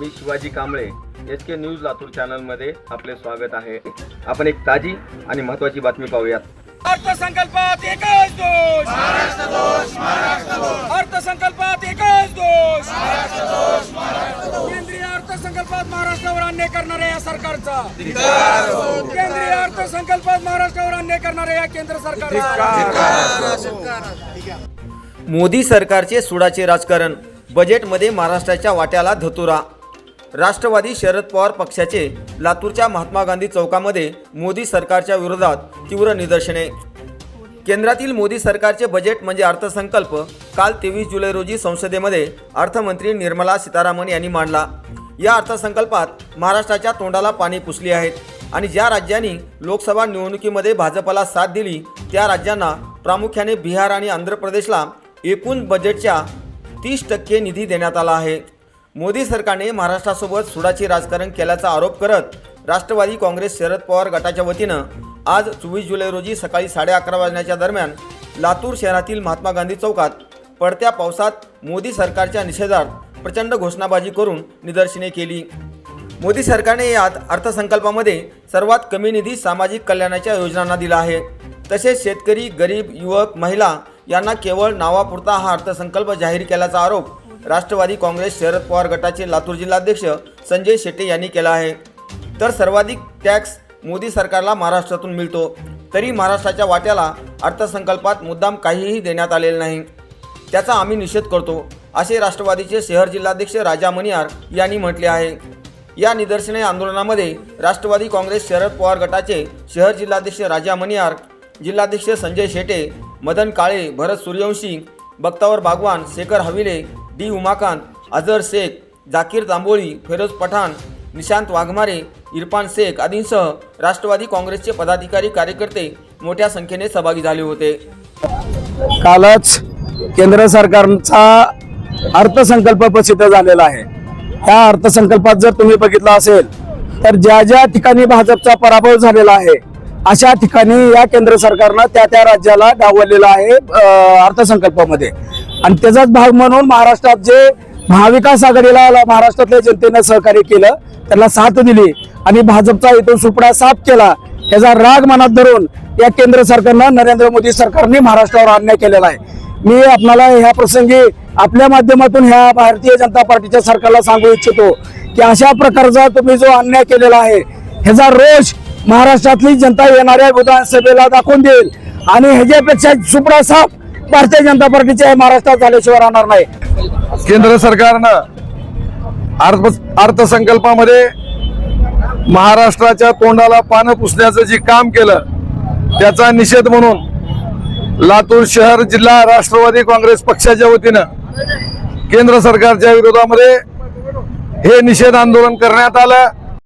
Daji Kamble S K news Latur चॅनलमध्ये आपले स्वागत आहे. आपण एक ताजी आणि महत्त्वाची बातमी पाहूयात. अर्थसंकल्पात एकच दोष. अर्थसंकल्पात एकच दोष. केंद्रीय अर्थसंकल्पात महाराष्ट्रावर अन्याय करणाऱ्या या सरकारचा. केंद्रीय अर्थसंकल्पात महाराष्ट्रावर अन्याय करणाऱ्या या केंद्र सरकारचा. मोदी सरकारचे सुडाचे राजकारण. बजेटमध्ये महाराष्ट्राच्या वाट्याला धतुरा. राष्ट्रवादी शरद पवार पक्षाचे लातूरच्या महात्मा गांधी चौकामध्ये मोदी सरकारच्या विरोधात तीव्र निदर्शने. केंद्रातील मोदी सरकारचे बजेट म्हणजे अर्थसंकल्प काल तेवीस जुलै रोजी संसदेमध्ये अर्थमंत्री निर्मला सीतारामन यांनी मांडला. या अर्थसंकल्पात महाराष्ट्राच्या तोंडाला पाणी पुसली आहेत आणि ज्या राज्यांनी लोकसभा निवडणुकीमध्ये भाजपला साथ दिली त्या राज्यांना प्रामुख्याने बिहार आणि आंध्र प्रदेशला एकूण बजेटच्या तीस टक्के निधी देण्यात आला आहे. मोदी सरकारने महाराष्ट्रासोबत सुडाचे राजकारण केल्याचा आरोप करत राष्ट्रवादी काँग्रेस शरद पवार गटाच्या वतीनं आज चोवीस जुलै रोजी सकाळी साडे अकरा वाजण्याच्या दरम्यान लातूर शहरातील महात्मा गांधी चौकात पडत्या पावसात मोदी सरकारच्या निषेधार्थ प्रचंड घोषणाबाजी करून निदर्शने केली. मोदी सरकारने यात अर्थसंकल्पामध्ये सर्वात कमी निधी सामाजिक कल्याणाच्या योजनांना दिला आहे. तसेच शेतकरी गरीब युवक महिला यांना केवळ नावापुरता हा अर्थसंकल्प जाहीर केल्याचा आरोप राष्ट्रवादी काँग्रेस शरद पवार गटाचे लातूर जिल्हाध्यक्ष संजय शेट्टे यांनी केला आहे. तर सर्वाधिक टॅक्स मोदी सरकारला महाराष्ट्रातून मिळतो. तरी महाराष्ट्राच्या वाट्याला अर्थसंकल्पात मुद्दाम काहीही देण्यात आलेले नाही. त्याचा आम्ही निषेध करतो असे राष्ट्रवादीचे शहर जिल्हाध्यक्ष राजा मनियार यांनी म्हटले आहे. या निदर्शने आंदोलनामध्ये राष्ट्रवादी काँग्रेस शरद पवार गटाचे शहर जिल्हाध्यक्ष राजा मनियार जिल्हाध्यक्ष संजय शेटे मदन काळे भरत सूर्यवंशी बक्तावर बागवान शेखर हविले डी उमाकांत अझर शेख जाकीर तांबोळी फिरोज पठाण निशांत वाघमारे इरफान शेख आदींसह राष्ट्रवादी काँग्रेसचे पदाधिकारी कार्यकर्ते मोठ्या संख्येने सहभागी झाले होते. कालच केंद्र सरकारचा अर्थसंकल्प प्रसिद्ध झालेला आहे. या अर्थसंकल्पात जर तुम्ही बघितलं असेल तर ज्या ज्या ठिकाणी भाजपचा पराभव झालेला आहे अशा ठिकाणी या केंद्र सरकारनं त्या त्या राज्याला डावलेलं आहे अर्थसंकल्पामध्ये. आणि त्याचाच भाग म्हणून महाराष्ट्रात जे महाविकास आघाडीला महाराष्ट्रातल्या जनतेनं सहकार्य केलं त्यांना साथ दिली आणि भाजपचा इथून सुपडा साफ केला याचा राग मनात धरून या केंद्र सरकारनं नरेंद्र मोदी सरकारने महाराष्ट्रावर अन्याय केलेला आहे. मी आपल्याला ह्या प्रसंगी आपल्या माध्यमातून ह्या भारतीय जनता पार्टीच्या सरकारला सांगू इच्छितो की अशा प्रकारचा तुम्ही जो अन्याय केलेला आहे ह्याचा रोष महाराष्ट्रातली जनता येणाऱ्या विधानसभेला दाखवून देईल. आणि ह्याच्यापेक्षा सुपडा साफ भारतीय जनता पार्टीच्या महाराष्ट्रात झाल्याशिवाय राहणार नाही. केंद्र सरकारनं अर्थ अर्थसंकल्पामध्ये महाराष्ट्राच्या तोंडाला पानं पुसण्याचं जे काम केलं त्याचा निषेध म्हणून लातूर शहर जिल्हा राष्ट्रवादी काँग्रेस पक्षाच्या वतीनं केंद्र सरकारच्या विरोधामध्ये हे निषेध आंदोलन करण्यात आलं.